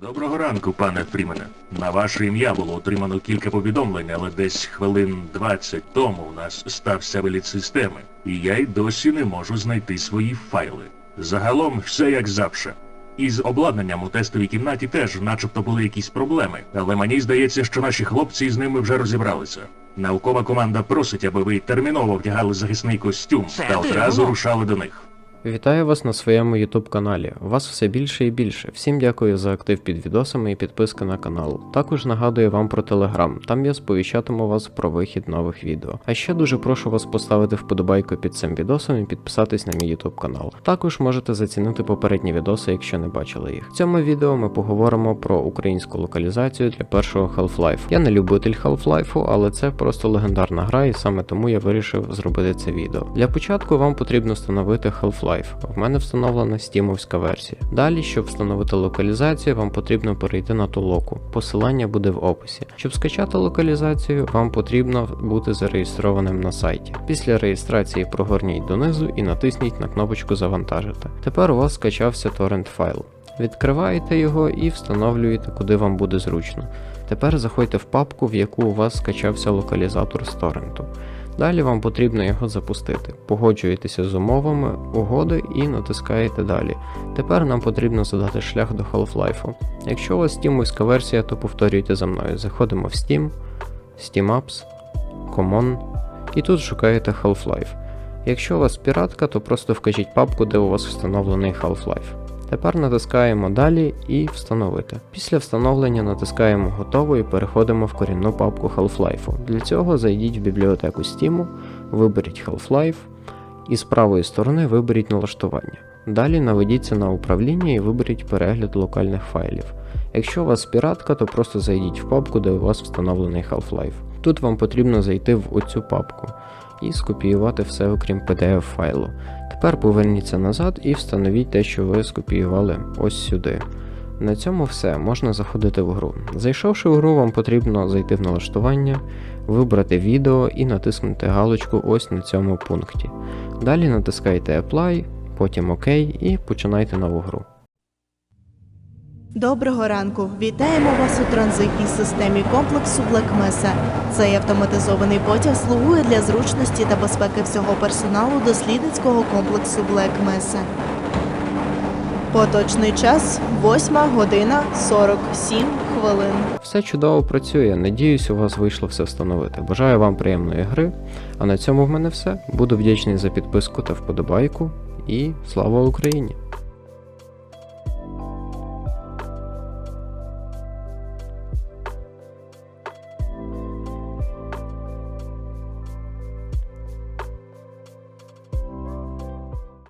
Доброго ранку, пане Фрімене. На ваше ім'я було отримано кілька повідомлень, але десь хвилин 20 тому у нас стався виліт системи, і я й досі не можу знайти свої файли. Загалом все як завше. Із обладнанням у тестовій кімнаті теж начебто були якісь проблеми, але мені здається, що наші хлопці з ними вже розібралися. Наукова команда просить, аби ви терміново вдягали захисний костюм Це та одразу рушали до них. Вітаю вас на своєму YouTube каналі. Вас все більше і більше. Всім дякую за актив під відосами і підписки на канал. Також нагадую вам про Telegram, там я сповіщатиму вас про вихід нових відео. А ще дуже прошу вас поставити вподобайку під цим відосом і підписатись на мій YouTube канал. Також можете зацінити попередні відоси, якщо не бачили їх. В цьому відео ми поговоримо про українську локалізацію для першого Half-Life. Я не любитель Half-Life, але це просто легендарна гра, і саме тому я вирішив зробити це відео. Для початку вам потрібно встановити Half-Life. В мене встановлена стімовська версія. Далі, щоб встановити локалізацію, вам потрібно перейти на толоку. Посилання буде в описі. Щоб скачати локалізацію, вам потрібно бути зареєстрованим на сайті. Після реєстрації прогорніть донизу і натисніть на кнопочку Завантажити. Тепер у вас скачався торрент файл. Відкриваєте його і встановлюєте, куди вам буде зручно. Тепер заходьте в папку, в яку у вас скачався локалізатор з торренту. Далі вам потрібно його запустити. Погоджуєтеся з умовами угоди і натискаєте далі. Тепер нам потрібно задати шлях до Half-Life. Якщо у вас стімовська версія, то повторюйте за мною. Заходимо в Steam, Steam Apps, Common і тут шукаєте Half-Life. Якщо у вас піратка, то просто вкажіть папку, де у вас встановлений Half-Life. Тепер натискаємо далі і встановити. Після встановлення натискаємо готово і переходимо в корінну папку Half-Life. Для цього зайдіть в бібліотеку Steam, виберіть Half-Life і з правої сторони виберіть налаштування. Далі наведіться на управління і виберіть перегляд локальних файлів. Якщо у вас піратка, то просто зайдіть в папку, де у вас встановлений Half-Life. Тут вам потрібно зайти в оцю папку і скопіювати все окрім PDF файлу. Тепер поверніться назад і встановіть те, що ви скопіювали ось сюди. На цьому все, можна заходити в гру. Зайшовши в гру, вам потрібно зайти в налаштування, вибрати відео і натиснути галочку ось на цьому пункті. Далі натискайте Apply, потім ОК і починайте нову гру. Доброго ранку! Вітаємо вас у транзитній системі комплексу Mesa. Цей автоматизований потяг слугує для зручності та безпеки всього персоналу дослідницького комплексу Mesa. Поточний час 8 година 47 хвилин. Все чудово працює, надіюсь, у вас вийшло все встановити. Бажаю вам приємної гри. А на цьому в мене все. Буду вдячний за підписку та вподобайку. І слава Україні!